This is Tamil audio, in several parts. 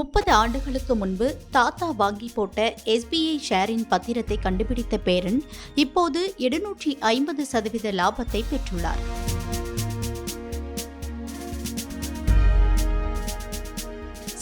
முப்பது ஆண்டுகளுக்கு முன்பு தாத்தா வாங்கி போட்ட எஸ்பிஐ ஷேரின் பத்திரத்தை கண்டுபிடித்த பேரன் இப்போது எழுநூற்றி ஐம்பது சதவீத லாபத்தை பெற்றுள்ளார்.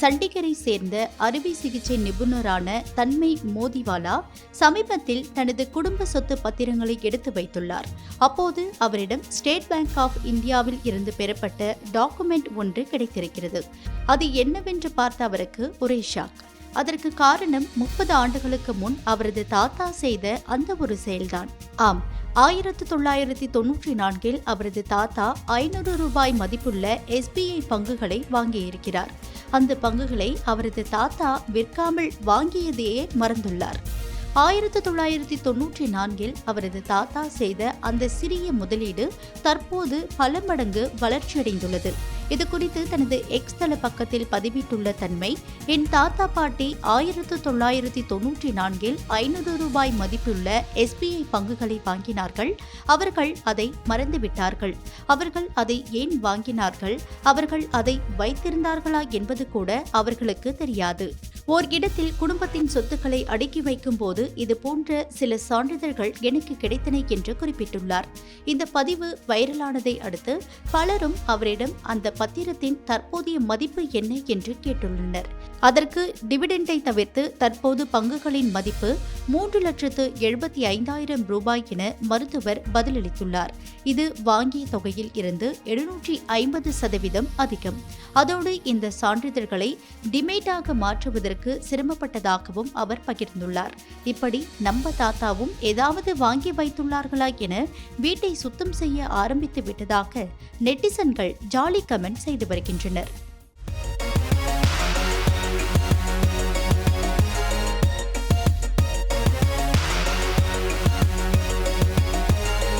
சண்டிகரை சேர்ந்த அறுவை சிகிச்சை நிபுணரான தன்மை மோதிவாலா சமீபத்தில் தனது குடும்ப சொத்து பத்திரங்களை எடுத்து வைத்துள்ளார். அப்போது அவரிடம் ஸ்டேட் பேங்க் ஆஃப் இந்தியாவில் இருந்து பெறப்பட்ட டாக்குமெண்ட் ஒன்று கிடைத்திருக்கிறது. அது என்னவென்று பார்த்த அவருக்கு ஒரே ஷாக். அதற்கு காரணம் முப்பது ஆண்டுகளுக்கு முன் அவரது தாத்தா செய்த அந்த ஒரு செயல்தான். ஆம் ஆயிரத்து தொள்ளாயிரத்தி தொன்னூற்றி நான்கில் அவரது தாத்தா ஐநூறு ரூபாய் மதிப்புள்ள எஸ்பிஐ பங்குகளை வாங்கியிருக்கிறார். அந்த பங்குகளை அவரது தாத்தா விற்காமல் வாங்கியதையே மறந்துள்ளார். ஆயிரத்தி தொள்ளாயிரத்தி தொன்னூற்றி நான்கில் அவரது தாத்தா செய்த அந்த சிறிய முதலீடு தற்போது பல மடங்கு வளர்ச்சியடைந்துள்ளது. இது குறித்து தனது எக்ஸ் தள பக்கத்தில் பதிவிட்டுள்ள தன்மை என் தாத்தா பாட்டி ஆயிரத்து தொள்ளாயிரத்தி தொன்னூற்றி நான்கில் ஐநூறு ரூபாய் மதிப்புள்ள எஸ்பிஐ பங்குகளை வாங்கினார்கள். அவர்கள் அதை மறந்துவிட்டார்கள். அவர்கள் அதை ஏன் வாங்கினார்கள்? அவர்கள் அதை வைத்திருந்தார்களா என்பது கூட அவர்களுக்கு தெரியாது. ஓர் இடத்தில் குடும்பத்தின் சொத்துக்களை அடுக்கி வைக்கும் போது இது போன்ற சில சான்றிதழ்கள் எனக்கு கிடைத்தன என்று குறிப்பிட்டுள்ளார். இந்த பதிவு வைரலானதை அடுத்து பலரும் அவரிடம் அந்த பத்திரத்தின் தற்போதைய மதிப்பு என்ன என்று கேட்டுள்ளனர். அதற்கு டிவிடெண்டை தவிர்த்து தற்போது பங்குகளின் மதிப்பு மூன்று லட்சத்து எழுபத்தி ஐந்தாயிரம் ரூபாய் என மருத்துவர் பதிலளித்துள்ளார். இது வாங்கிய தொகையில் இருந்து எழுநூற்றி ஐம்பது சதவீதம் அதிகம். அதோடு இந்த சான்றிதழ்களை டிமேட்டாக மாற்றுவதற்கு சிரமப்பட்டதாகவும் அவர் பகிர்ந்துள்ளார். இப்படி நம்ம தாத்தாவும் ஏதாவது வாங்கி வைத்துள்ளார்களா என வீட்டை சுத்தம் செய்ய ஆரம்பித்து விட்டதாக நெட்டிசன்கள் ஜாலி கமெண்ட் செய்து வருகின்றனர்.